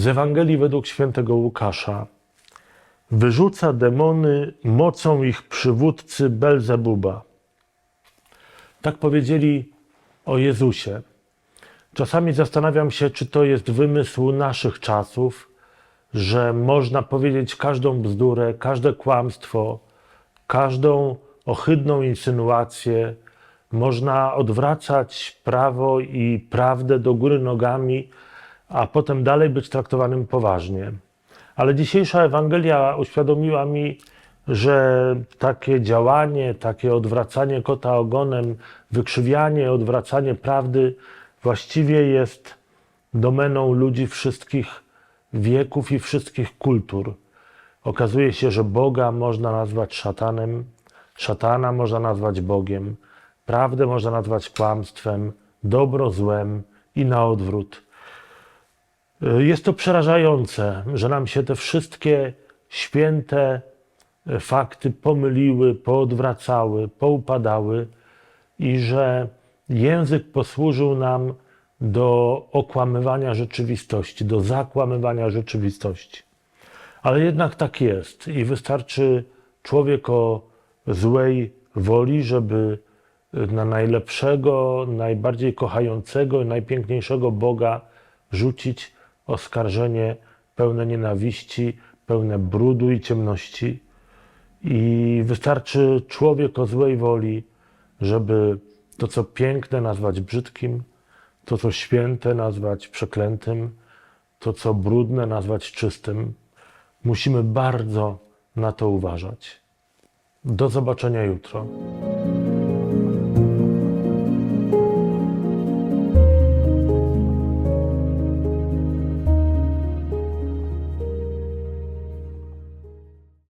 Z Ewangelii według świętego Łukasza. Wyrzuca demony mocą ich przywódcy Belzebuba. Tak powiedzieli o Jezusie. Czasami zastanawiam się, czy to jest wymysł naszych czasów, że można powiedzieć każdą bzdurę, każde kłamstwo, każdą ohydną insynuację, można odwracać prawo i prawdę do góry nogami, a potem dalej być traktowanym poważnie. Ale dzisiejsza Ewangelia uświadomiła mi, że takie działanie, takie odwracanie kota ogonem, wykrzywianie, odwracanie prawdy właściwie jest domeną ludzi wszystkich wieków i wszystkich kultur. Okazuje się, że Boga można nazwać szatanem, szatana można nazwać Bogiem, prawdę można nazwać kłamstwem, dobro złem i na odwrót. Jest to przerażające, że nam się te wszystkie święte fakty pomyliły, poodwracały, poupadały i że język posłużył nam do okłamywania rzeczywistości, do zakłamywania rzeczywistości. Ale jednak tak jest i wystarczy człowiek o złej woli, żeby na najlepszego, najbardziej kochającego, najpiękniejszego Boga rzucić oskarżenie pełne nienawiści, pełne brudu i ciemności. I wystarczy człowiek o złej woli, żeby to, co piękne, nazwać brzydkim, to, co święte, nazwać przeklętym, to, co brudne, nazwać czystym. Musimy bardzo na to uważać. Do zobaczenia jutro.